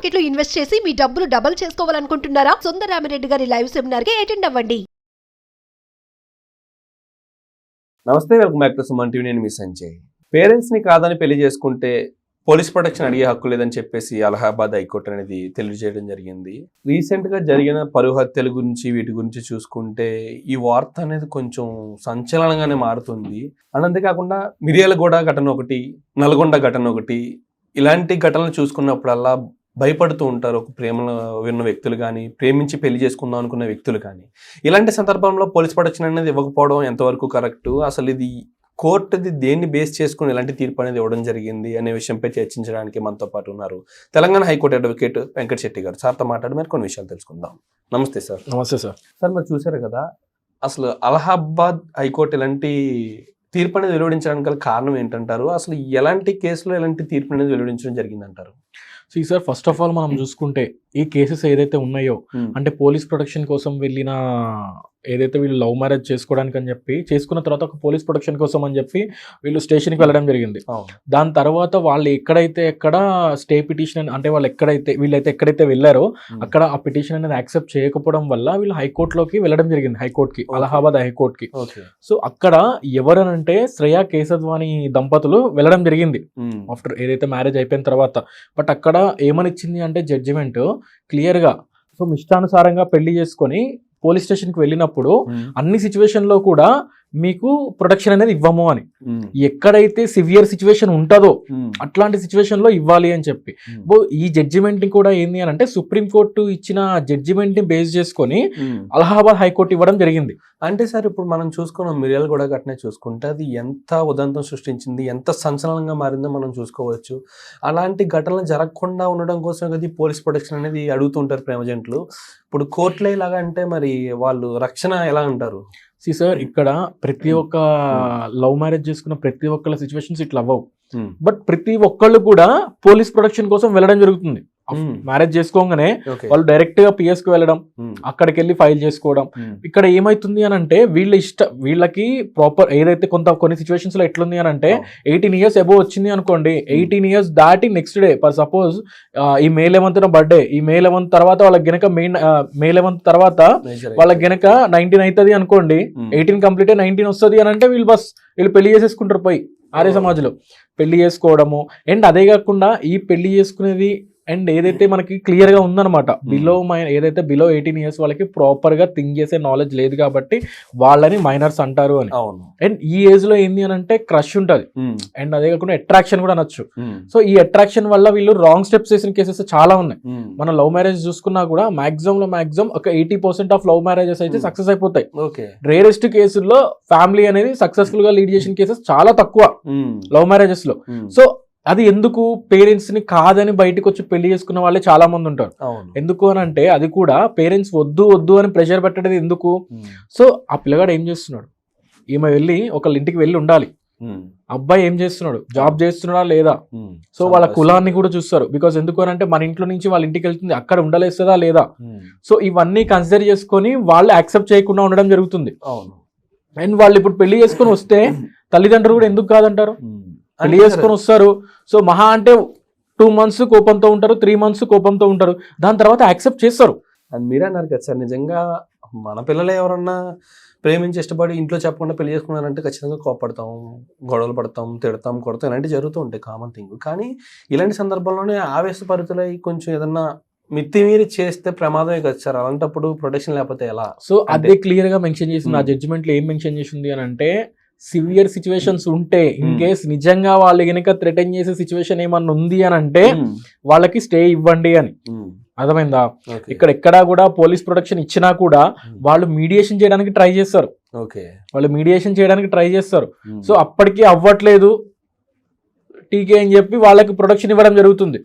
మార్కెట్లో ఇన్వెస్ట్ చేసి మీ డబ్బులు డబుల్ చేసుకోవాలనుకుంటున్నారా? సుందరామిరెడ్డి గారి లైవ్ సెమినార్కి అటెండ్ అవ్వండి. నమస్తే welcome back to Suman TV. నేను మీ సంజయ్. పేరెంట్స్ని కాదని పెళ్ళి చేసుకుంటే పోలీస్ ప్రొటెక్షన్ అడిగే హక్కు లేదని చెప్పేసి అలహాబాద్ హైకోర్టు అనేది తెలియజేయడం జరిగింది. రీసెంట్గా జరిగిన పరువు హత్యల గురించి వీటి గురించి చూసుకుంటే ఈ వార్త అనేది కొంచెం సంచలనంగానే మారుతుంది. అండ్ అంతేకాకుండా మిర్యాలగూడ ఘటన ఒకటి నల్గొండ ఘటన ఒకటి ఇలాంటి ఘటనలు చూసుకున్నప్పుడల్లా భయపడుతూ ఉంటారు ఒక ప్రేమలో విన్న వ్యక్తులు కానీ ప్రేమించి పెళ్ళి చేసుకుందాం అనుకున్న వ్యక్తులు కానీ. ఇలాంటి సందర్భంలో పోలీస్ ప్రొటెక్షన్ అనేది ఇవ్వకపోవడం ఎంతవరకు కరెక్ట్? అసలు ఇది కోర్టుది దేన్ని బేస్ చేసుకుని ఇలాంటి తీర్పు అనేది ఇవ్వడం జరిగింది అనే విషయంపై చర్చించడానికి మనతో పాటు ఉన్నారు Telangana high court advocate Venkata Shetty గారు. సార్తో మాట్లాడి మరి కొన్ని విషయాలు తెలుసుకుందాం. నమస్తే సార్. నమస్తే సార్. సార్ మరి చూసారు కదా అసలు అలహాబాద్ హైకోర్టు ఇలాంటి తీర్పు అనేది వెలువడించడానికి కారణం ఏంటంటారు? అసలు ఎలాంటి కేసులో ఎలాంటి తీర్పు అనేది వెలువడించడం జరిగిందంటారు? So sir first of all మనం చూసుకుంటే ఈ కేసెస్ ఏదైతే ఉన్నాయో అంటే పోలీస్ ప్రొటెక్షన్ కోసం వెళ్ళిన ఏదైతే వీళ్ళు లవ్ మ్యారేజ్ చేసుకోవడానికి అని చెప్పి చేసుకున్న తర్వాత ఒక పోలీస్ ప్రొటెక్షన్ కోసం అని చెప్పి వీళ్ళు స్టేషన్కి వెళ్ళడం జరిగింది. దాని తర్వాత వాళ్ళు ఎక్కడైతే ఎక్కడ స్టే పిటిషన్ అంటే వాళ్ళు ఎక్కడైతే వీళ్ళైతే ఎక్కడైతే వెళ్ళారో అక్కడ ఆ పిటిషన్ అనేది యాక్సెప్ట్ చేయకపోవడం వల్ల వీళ్ళు హైకోర్టులోకి వెళ్ళడం జరిగింది హైకోర్టుకి. అలహాబాద్ హైకోర్టుకి సో అక్కడ ఎవరనంటే శ్రేయా కేశద్వాని దంపతులు వెళ్ళడం జరిగింది. ఆఫ్టర్ ఏదైతే మ్యారేజ్ అయిపోయిన తర్వాత. బట్ అక్కడ ఏమనిచ్చింది అంటే జడ్జిమెంట్ క్లియర్గా సో ఇష్టానుసారంగా పెళ్ళి చేసుకొని పోలీస్ స్టేషన్కి వెళ్ళినప్పుడు. అన్ని సిచ్యువేషన్లో కూడా మీకు ప్రొటెక్షన్ అనేది ఇవ్వము అని. ఎక్కడైతే సివియర్ సిచ్యువేషన్ ఉంటుందో. అట్లాంటి సిచ్యువేషన్లో ఇవ్వాలి అని చెప్పి. ఈ జడ్జిమెంట్ కూడా ఏంది అని అంటే సుప్రీంకోర్టు ఇచ్చిన జడ్జిమెంట్ని బేస్ చేసుకొని. అలహాబాద్ హైకోర్టు ఇవ్వడం జరిగింది. అంటే సార్ ఇప్పుడు మనం చూసుకున్నాం మిరియాలు కూడా ఘటన చూసుకుంటే అది ఎంత ఉదంతం సృష్టించింది ఎంత సంచలనంగా మారిందో మనం చూసుకోవచ్చు. అలాంటి ఘటనలు జరగకుండా ఉండడం కోసం కదా పోలీస్ ప్రొటెక్షన్ అనేది అడుగుతుంటారు ప్రేమజంట్లు ఇప్పుడు కోర్టులో ఇలాగా అంటే మరి వాళ్ళు రక్షణ ఎలా అంటారు? సి సార్ ఇక్కడ ప్రతి ఒక్క లవ్ మ్యారేజ్ చేసుకున్న ప్రతి ఒక్కళ్ళ సిచ్యువేషన్స్ ఇట్లా అవ్వవు బట్ ప్రతి ఒక్కళ్ళు కూడా పోలీస్ ప్రొటెక్షన్ కోసం వెళ్ళడం జరుగుతుంది Hmm. మ్యారేజ్ చేసుకోగానే వాళ్ళు డైరెక్ట్గా పిఎస్కి వెళ్ళడం అక్కడికి వెళ్ళి ఫైల్ చేసుకోవడం. ఇక్కడ ఏమైతుంది అని అంటే వీళ్ళ ఇష్ట వీళ్ళకి ప్రాపర్ ఏదైతే కొంత కొన్ని సిచ్యువేషన్స్లో ఎట్లుంది అని అంటే ఎయిటీన్ ఇయర్స్ అబోవ్ వచ్చింది అనుకోండి. ఎయిటీన్ ఇయర్స్ దాటి నెక్స్ట్ డే ఫర్ సపోజ్ ఈ మే లెవెన్త్ బర్త్డే ఈ మే లెవెన్త్ తర్వాత వాళ్ళకి గనక మెయిన్ మే లెవెన్త్ తర్వాత వాళ్ళకి గనక నైన్టీన్ అవుతుంది అనుకోండి. ఎయిటీన్ కంప్లీట్ నైన్టీన్ వస్తుంది అని అంటే వీళ్ళు బస్ వీళ్ళు పెళ్ళి చేసేసుకుంటారు పోయి. ఆర్య సమాజ్లో. పెళ్ళి చేసుకోవడము. అండ్ అదే కాకుండా ఈ పెళ్ళి చేసుకునేది అండ్ ఏదైతే మనకి క్లియర్గా ఉందన్నమాట బిలో మై ఏదైతే బిలో ఎయిటీన్ ఇయర్స్ వాళ్ళకి ప్రాపర్గా థింక్ చేసే నాలెడ్జ్ లేదు కాబట్టి వాళ్ళని మైనర్స్ అంటారు అని అండ్ ఈ ఏజ్లో ఏంది అని అంటే క్రష్ ఉంటది. అండ్ అదే కాకుండా అట్రాక్షన్ కూడా నచ్చు ఉమ్. సో ఈ అట్రాక్షన్ వల్ల వీళ్ళు రాంగ్ స్టెప్స్ చేసిన కేసెస్ చాలా ఉన్నాయి ఉమ్. మనం లవ్ మ్యారేజ్ చూసుకున్నా కూడా మాక్సిమం లో మాక్సిమం ఒక eighty percent of love marriages అయితే Hmm. సక్సెస్ అయిపోతాయి ఓకే రేరెస్ట్ కేసుల్లో ఫ్యామిలీ అనేది సక్సెస్ఫుల్గా లీడ్ చేసిన కేసెస్ చాలా తక్కువ. లవ్ మ్యారేజెస్లో. సో అది ఎందుకు పేరెంట్స్ని కాదని బయటకు వచ్చి పెళ్ళి చేసుకున్న వాళ్ళే చాలా మంది ఉంటారు ఎందుకు అని అంటే అది కూడా పేరెంట్స్ వద్దు వద్దు అని ప్రెషర్ పెట్టడం ఎందుకు. సో ఆ పిల్లగాడు ఏం చేస్తున్నాడు? ఈమె వెళ్ళి ఒకళ్ళ ఇంటికి వెళ్ళి ఉండాలి. అబ్బాయి ఏం చేస్తున్నాడు? జాబ్ చేస్తున్నాడా లేదా. సో వాళ్ళ కులాన్ని కూడా చూస్తారు. బికాస్ ఎందుకు అని అంటే మన ఇంట్లో నుంచి వాళ్ళ ఇంటికి వెళ్తుంది అక్కడ ఉండలేస్తుందా లేదా. సో ఇవన్నీ కన్సిడర్ చేసుకొని వాళ్ళు యాక్సెప్ట్ చేయకుండా ఉండడం జరుగుతుంది. అవును. అండ్ వాళ్ళు ఇప్పుడు పెళ్ళి చేసుకొని వస్తే తల్లిదండ్రులు కూడా ఎందుకు కాదంటారు. పెళ్ళి చేసుకొని వస్తారు. సో మహా అంటే టూ మంత్స్ కోపంతో ఉంటారు త్రీ మంత్స్ కోపంతో ఉంటారు. దాని తర్వాత యాక్సెప్ట్ చేస్తారు. అది మీరే అన్నారు కదా సార్ నిజంగా మన పిల్లలు ఎవరన్నా ప్రేమించి ఇష్టపడి ఇంట్లో చెప్పకుండా పెళ్ళి చేసుకున్నారంటే ఖచ్చితంగా కోపడతాం గొడవలు పడతాం తిడతాం కొడతాం ఇలాంటివి జరుగుతూ ఉంటాయి కామన్ థింగ్ కానీ ఇలాంటి సందర్భంలోనే ఆవేశపరితులై కొంచెం ఏదన్నా మితిమీరి చేస్తే ప్రమాదమే కదా సార్? అలాంటప్పుడు ప్రొటెక్షన్ లేకపోతే ఎలా? సో అదే క్లియర్గా మెన్షన్ చేసింది ఆ Hmm. జడ్జిమెంట్లో ఏం మెన్షన్ చేసింది అని అంటే సివియర్ సిచ్యువేషన్స్ ఉంటే ఇన్ Hmm. కేస్ నిజంగా వాళ్ళు గనక థ్రెటన్ చేసే సిచ్యువేషన్ ఏమన్నా ఉంది అని అంటే ఉమ్. వాళ్ళకి స్టే ఇవ్వండి అని. అర్థమైందా. ఇక్కడ ఎక్కడా కూడా పోలీస్ ప్రొటెక్షన్ ఇచ్చినా కూడా. వాళ్ళు మీడియేషన్ చేయడానికి ట్రై చేస్తారు ఓకే వాళ్ళు మీడియేషన్ చేయడానికి ట్రై చేస్తారు. సో అప్పటికి అవ్వట్లేదు టీకే అని చెప్పి వాళ్ళకి ప్రొటెక్షన్ ఇవ్వడం జరుగుతుంది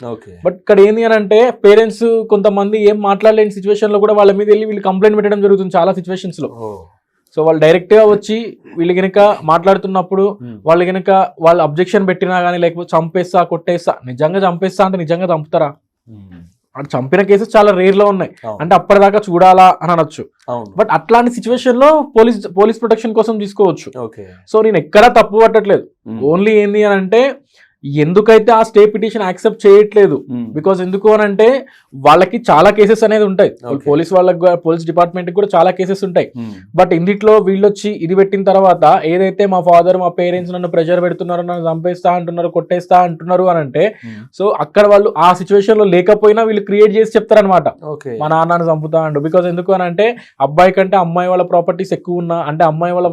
బట్ ఇక్కడ ఏంది అని అంటే పేరెంట్స్ కొంతమంది ఏం మాట్లాడలేని సిచ్యువేషన్లో కూడా వాళ్ళ మీద వెళ్ళి వీళ్ళు కంప్లైంట్ పెట్టడం జరుగుతుంది చాలా సిచ్యువేషన్స్లో ఓ. సో వాళ్ళు డైరెక్ట్గా వచ్చి వీళ్ళు గనక మాట్లాడుతున్నప్పుడు ఉమ్. వాళ్ళు గనక వాళ్ళు అబ్జెక్షన్ పెట్టినా కానీ లేకపోతే చంపేస్తా కొట్టేస్తా నిజంగా చంపేస్తా అంటే నిజంగా చంపుతారా. అటు చంపిన కేసెస్ చాలా రేర్లో ఉన్నాయి. అంటే అప్పటిదాకా చూడాలా అని అనొచ్చు బట్ అట్లాంటి సిచ్యువేషన్లో పోలీస్ పోలీస్ ప్రొటెక్షన్ కోసం తీసుకోవచ్చు సో నేను ఎక్కడా తప్పు పట్టట్లేదు. ఓన్లీ ఏంది అని అంటే ఎందుకైతే ఆ స్టే పిటిషన్ యాక్సెప్ట్ చేయట్లేదు? బికాస్ ఎందుకు అని అంటే వాళ్ళకి చాలా కేసెస్ అనేది ఉంటాయి. పోలీస్ వాళ్ళకి పోలీస్ డిపార్ట్మెంట్ కూడా చాలా కేసెస్ ఉంటాయి. బట్ ఇందిట్లో వీళ్ళు వచ్చి ఇది పెట్టిన తర్వాత ఏదైతే మా ఫాదర్ మా పేరెంట్స్ నన్ను ప్రెషర్ పెడుతున్నారు నన్ను చంపేస్తా అంటున్నారు కొట్టేస్తా అంటున్నారు అని అంటే సో అక్కడ వాళ్ళు ఆ సిచ్యువేషన్లో లేకపోయినా వీళ్ళు క్రియేట్ చేసి చెప్తారనమాట మా నాన్నని చంపుతా అండు. బికాస్ ఎందుకు అని అంటే అబ్బాయి కంటే అమ్మాయి వాళ్ళ ప్రాపర్టీస్ ఎక్కువ ఉన్నా అంటే అమ్మాయి వాళ్ళ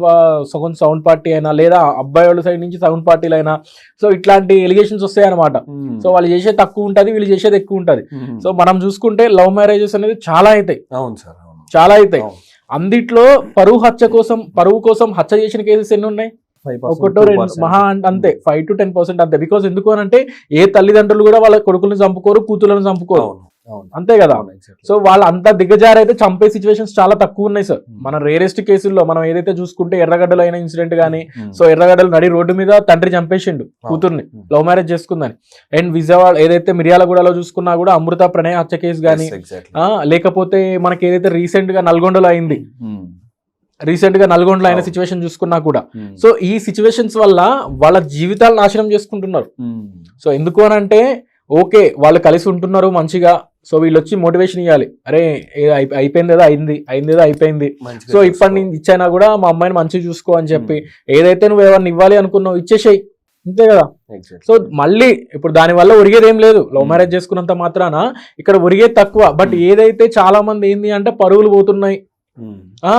సగం సౌండ్ పార్టీ అయినా లేదా అబ్బాయి వాళ్ళ సైడ్ నుంచి సౌండ్ పార్టీలు అయినా. సో ఇట్లాంటి ఎలిగేషన్స్ వస్తాయి అనమాట సో వాళ్ళు చేసేది తక్కువ ఉంటది వీళ్ళు చేసేది ఎక్కువ ఉంటది. సో మనం చూసుకుంటే లవ్ మ్యారేజెస్ అనేది చాలా అవుతాయి. అవును సార్ చాలా అవుతాయి. అందిట్లో పరువు హత్య కోసం పరువు కోసం హత్య చేసిన కేసెస్ ఎన్ని ఉన్నాయి? 5%, ఒకటో రెండు 2%. మహా అంతే ఫైవ్ టు టెన్ పర్సెంట్ అంతే. బికాస్ ఎందుకు అని అంటే ఏ తల్లిదండ్రులు కూడా వాళ్ళ కొడుకుల్ని చంపుకోరు కూతుర్లను చంపుకోరు. అంతే కదా. సో వాళ్ళ అంత దిగజారు అయితే చంపే సిచ్యువేషన్స్ చాలా తక్కువ ఉన్నాయి సార్ Hmm. మన రేరెస్ట్ కేసుల్లో మనం ఏదైతే చూసుకుంటే ఎర్రగడ్డలో అయిన ఇన్సిడెంట్ కానీ Hmm. సో ఎర్రగడ్డలు నడి రోడ్డు మీద తండ్రి చంపేసిండు కూతుర్ని Hmm. లవ్ మ్యారేజ్ చేసుకుందని అండ్ విజయవాడ ఏదైతే మిర్యాలగూడలో చూసుకున్నా కూడా అమృత ప్రణయ్ హత్య కేసు కానీ. లేకపోతే మనకి ఏదైతే రీసెంట్గా నల్గొండలో అయింది Hmm. రీసెంట్గా నల్గొండలో అయిన. సిచ్యువేషన్ చూసుకున్నా కూడా Hmm. సో ఈ సిచ్యువేషన్స్ వల్ల వాళ్ళ జీవితాలు నాశనం చేసుకుంటున్నారు Hmm. సో ఎందుకు అని అంటే ఓకే వాళ్ళు కలిసి ఉంటున్నారు మంచిగా సో వీళ్ళు వచ్చి మోటివేషన్ ఇవ్వాలి అరే అయిపోయింది ఏదో అయింది అయింది ఏదో అయిపోయింది. సో ఇప్పటి నుంచి ఇచ్చైనా కూడా మా అమ్మాయిని మంచిగా చూసుకో అని చెప్పి ఏదైతే నువ్వు ఎవరిని ఇవ్వాలి అనుకున్నావు ఇచ్చేసేయి. అంతే కదా. సో మళ్ళీ ఇప్పుడు దాని వల్ల ఒరిగేది ఏం లేదు. లవ్ మ్యారేజ్ చేసుకున్నంత మాత్రాన ఇక్కడ ఒరిగేది తక్కువ. బట్ ఏదైతే చాలా మంది ఏంది అంటే పరువులు పోతున్నాయి.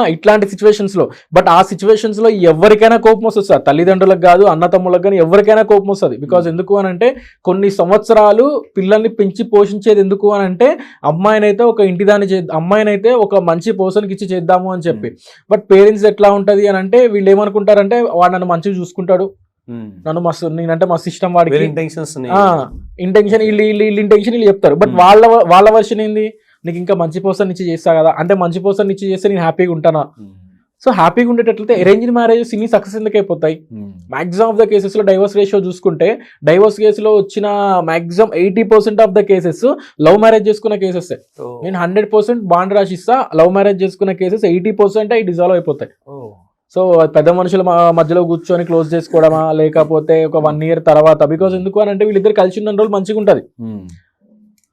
ఇట్లాంటి సిచ్యువేషన్స్లో. బట్ ఆ సిచ్యువేషన్స్లో ఎవరికైనా కోపం వస్తుంది సార్. తల్లిదండ్రులకు కాదు అన్న తమ్ముళ్ళకి కానీ ఎవరికైనా కోపం వస్తుంది. బికాజ్ ఎందుకు అని అంటే కొన్ని సంవత్సరాలు పిల్లల్ని పెంచి పోషించేది ఎందుకు అని అంటే అమ్మాయినైతే ఒక ఇంటి దాన్ని చే అమ్మాయినైతే ఒక మంచి పర్సన్కి ఇచ్చి చేద్దాము అని చెప్పి. బట్ పేరెంట్స్ ఎట్లా ఉంటది అని అంటే వీళ్ళు ఏమనుకుంటారంటే వాడు నన్ను మంచిగా చూసుకుంటాడు. Hmm. నన్ను మస్తు నేనంటే మస్తు ఇష్టం వాడికి ఆ, ఇంటెన్షన్ వీళ్ళు వీళ్ళు వీళ్ళు ఇంటెన్షన్ వీళ్ళు చెప్తారు. But Hmm. వాళ్ళ వాళ్ళ వర్షన్ ఏంది? నీకు ఇంకా మంచి పర్సన్ ఇచ్చి చేస్తా కదా అంటే మంచి పర్సన్ ఇచ్చి చేస్తే నేను హ్యాపీగా ఉంటానా Hmm. సో హ్యాపీగా ఉండేటట్లయితే అరేంజ్డ్ మ్యారేజెస్ ఇన్ని సక్సెస్ ఎందుకు అయిపోతాయి. మాక్సిమం ఆఫ్ ద కేసెస్లో డైవర్స్ రేషియో చూసుకుంటే డైవర్స్ కేసులో వచ్చిన maximum eighty percent of the cases love marriage చేసుకున్న కేసెస్ నేను హండ్రెడ్ పర్సెంట్ బాండ్ రాసిస్తా లవ్ మ్యారేజ్ చేసుకున్న కేసెస్ ఎయిటీ పర్సెంట్ అవి డిజాల్వ్ అయిపోతాయి. సో పెద్ద మనుషుల మధ్యలో కూర్చొని క్లోజ్ చేసుకోవడమా లేకపోతే ఒక వన్ ఇయర్ తర్వాత బికాస్ ఎందుకు అని అంటే వీళ్ళిద్దరు కలిసి ఉన్న రోజులు మంచిగా ఉంటుంది Hmm.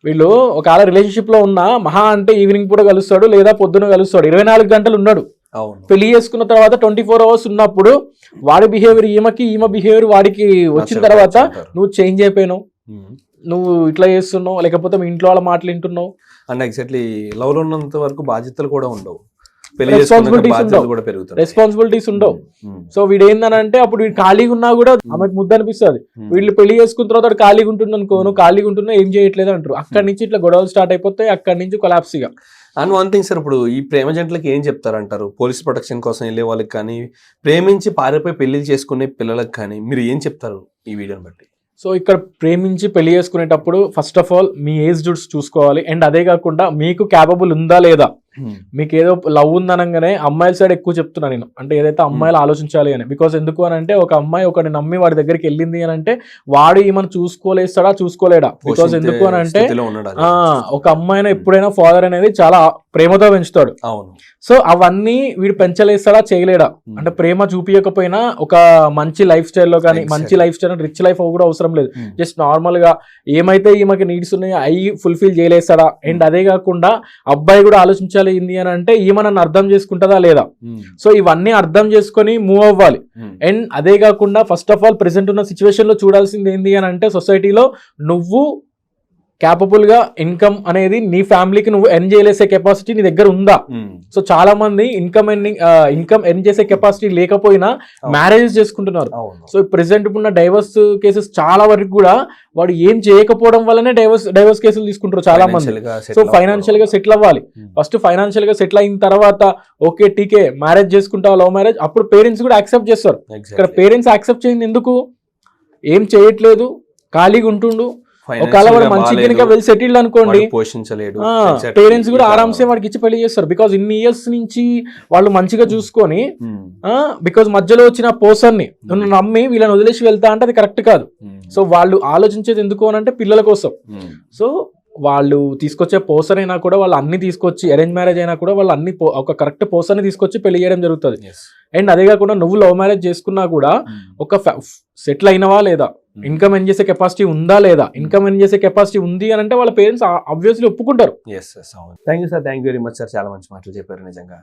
వీళ్ళు ఒకవేళ రిలేషన్షిప్లో ఉన్న మహా అంటే ఈవినింగ్ పూట కలుస్తాడు లేదా పొద్దున కలుస్తాడు. ఇరవై నాలుగు గంటలు ఉన్నాడు. పెళ్ళి చేసుకున్న తర్వాత ట్వంటీ ఫోర్ అవర్స్ ఉన్నప్పుడు వాడి బిహేవియర్ ఈమెకి ఈమె బిహేవియర్ వాడికి వచ్చిన తర్వాత. నువ్వు చేంజ్ అయిపోయినావు. నువ్వు ఇట్లా చేస్తున్నావు. లేకపోతే మీ ఇంట్లో వాళ్ళ మాటలు వింటున్నావు. అండ్ ఎగ్జాక్ట్లీ లవ్లో ఉన్నంత వరకు బాధ్యతలు కూడా ఉండవు. పెరుగుతాయి రెస్పాన్సిబిలిటీస్ ఉండవు. Hmm. సో వీడు ఏందనంటే అప్పుడు వీడు ఖాళీగా ఉన్నా కూడా ఆమెకు ముద్ద అనిపిస్తుంది. Hmm. వీళ్ళు పెళ్ళి చేసుకున్న తర్వాత ఖాళీగా ఉంటుంది అనుకో నువ్వు ఖాళీగా ఉంటున్నా ఏం చేయట్లేదు అంటారు. అక్కడి నుంచి ఇట్లా గొడవలు స్టార్ట్ అయిపోతాయి అక్కడి నుంచి కొలాప్స్ ఇక. అండ్ వన్ థింగ్ సార్ ఇప్పుడు ఈ ప్రేమ జంటలకి ఏం చెప్తారంటారు? పోలీస్ ప్రొటెక్షన్ కోసం వెళ్ళే వాళ్ళకి కానీ ప్రేమించి పారిపోయి పెళ్ళి చేసుకునే పిల్లలకు కానీ మీరు ఏం చెప్తారు ఈ వీడియోని బట్టి? సో ఇక్కడ ప్రేమించి పెళ్ళి చేసుకునేటప్పుడు ఫస్ట్ ఆఫ్ ఆల్ మీ ఏజ్ జుడ్స్ చూసుకోవాలి. అండ్ అదే కాకుండా మీకు క్యాపబుల్ ఉందా లేదా? మీకు ఏదో లవ్ ఉందనగానే అమ్మాయిల సైడ్ ఎక్కువ చెప్తున్నా నేను. అంటే ఏదైతే అమ్మాయిలు ఆలోచించాలి అని. బికాస్ ఎందుకు అని అంటే ఒక అమ్మాయి ఒకటి నమ్మి వాడి దగ్గరికి వెళ్ళింది అని అంటే వాడు ఈమెను చూసుకోలేస్తాడా చూసుకోలేడా? బికాస్ ఎందుకు అని అంటే ఒక అమ్మాయిని ఎప్పుడైనా ఫాదర్ అనేది చాలా ప్రేమతో పెంచుతాడు. అవును. సో అవన్నీ వీడు పెంచలేస్తాడా చేయలేడా? Hmm. అంటే ప్రేమ చూపించకపోయినా ఒక మంచి లైఫ్ స్టైల్లో కానీ మంచి. లైఫ్ స్టైల్ రిచ్ లైఫ్ కూడా అవసరం లేదు. Hmm. జస్ట్ నార్మల్గా ఏమైతే ఈమెకి నీడ్స్ ఉన్నాయో అవి ఫుల్ఫిల్ చేయలేస్తాడా? అండ్ అదే కాకుండా అబ్బాయి కూడా ఆలోచించాలి ఏంది అని అంటే ఈమె నన్ను అర్థం చేసుకుంటుందా లేదా Hmm. సో ఇవన్నీ అర్థం చేసుకొని మూవ్ అవ్వాలి Hmm. అండ్ అదే కాకుండా ఫస్ట్ ఆఫ్ ఆల్ ప్రెసెంట్ ఉన్న సిచ్యువేషన్లో చూడాల్సింది ఏంది అని అంటే సొసైటీలో నువ్వు క్యాపబుల్గా ఇన్కమ్ అనేది నీ ఫ్యామిలీకి నువ్వు ఎర్న్ చేయలేసే కెపాసిటీ నీ దగ్గర ఉందా? Hmm. సో చాలా మంది ఇన్కమ్ ఎర్నింగ్ ఇన్కమ్ ఎర్న్ చేసే కెపాసిటీ లేకపోయినా. మ్యారేజెస్ చేసుకుంటున్నారు. సో ప్రెసెంట్ ఉన్న డైవర్స్ కేసెస్ చాలా వరకు కూడా వాడు ఏం చేయకపోవడం వల్లనే డైవర్స్ డైవర్స్ కేసులు తీసుకుంటారు చాలా మంది. సో ఫైనాన్షియల్గా సెటిల్ అవ్వాలి. Hmm. ఫస్ట్ ఫైనాన్షియల్గా సెటిల్ అయిన తర్వాత ఓకే టీకే మ్యారేజ్ చేసుకుంటావు లవ్ మ్యారేజ్ అప్పుడు పేరెంట్స్ కూడా యాక్సెప్ట్ చేస్తారు. ఇక్కడ పేరెంట్స్ యాక్సెప్ట్ చేయింది ఎందుకు? ఏం చేయట్లేదు. ఖాళీగా ఉంటుండు. ఒకవేళ వాడు మంచి కనుక వెల్ సెటిల్డ్ అనుకోండి పోషించలేడు. పేరెంట్స్ కూడా ఆరామ్సే వాడికి ఇచ్చి పెళ్ళి చేస్తారు బికాజ్ ఇన్ని ఇయర్స్ నుంచి వాళ్ళు మంచిగా చూసుకొని Hmm. బికాజ్ మధ్యలో వచ్చిన పర్సన్ని నువ్వు నమ్మి వీళ్ళని వదిలేసి వెళ్తా అంటే అది కరెక్ట్ కాదు Hmm. సో వాళ్ళు ఆలోచించేది ఎందుకు అని అంటే పిల్లల కోసం Hmm. సో వాళ్ళు తీసుకొచ్చే పోసర్ అయినా కూడా వాళ్ళు అన్ని తీసుకొచ్చి అరేంజ్ మ్యారేజ్ అయినా కూడా వాళ్ళు అన్ని ఒక కరెక్ట్ పోసర్ని తీసుకొచ్చి పెళ్ళి చేయడం జరుగుతుంది. అండ్ అదే కాకుండా నువ్వు లవ్ మ్యారేజ్ చేసుకున్నా కూడా ఒక సెటిల్ అయినవా లేదా? ఇన్కమ్ ఎన్ చేసే కెపాసిటీ ఉందా లేదా? ఇన్కమ్ ఎన్ చేసే కెపాసిటీ ఉంది అని అంటే వాళ్ళ పేరెంట్స్ ఆబ్వియస్లీ ఒప్పుకుంటారు. Yes thank you sir thank you very much sir చాలా మంచి మాటలు చెప్పారు నిజంగా.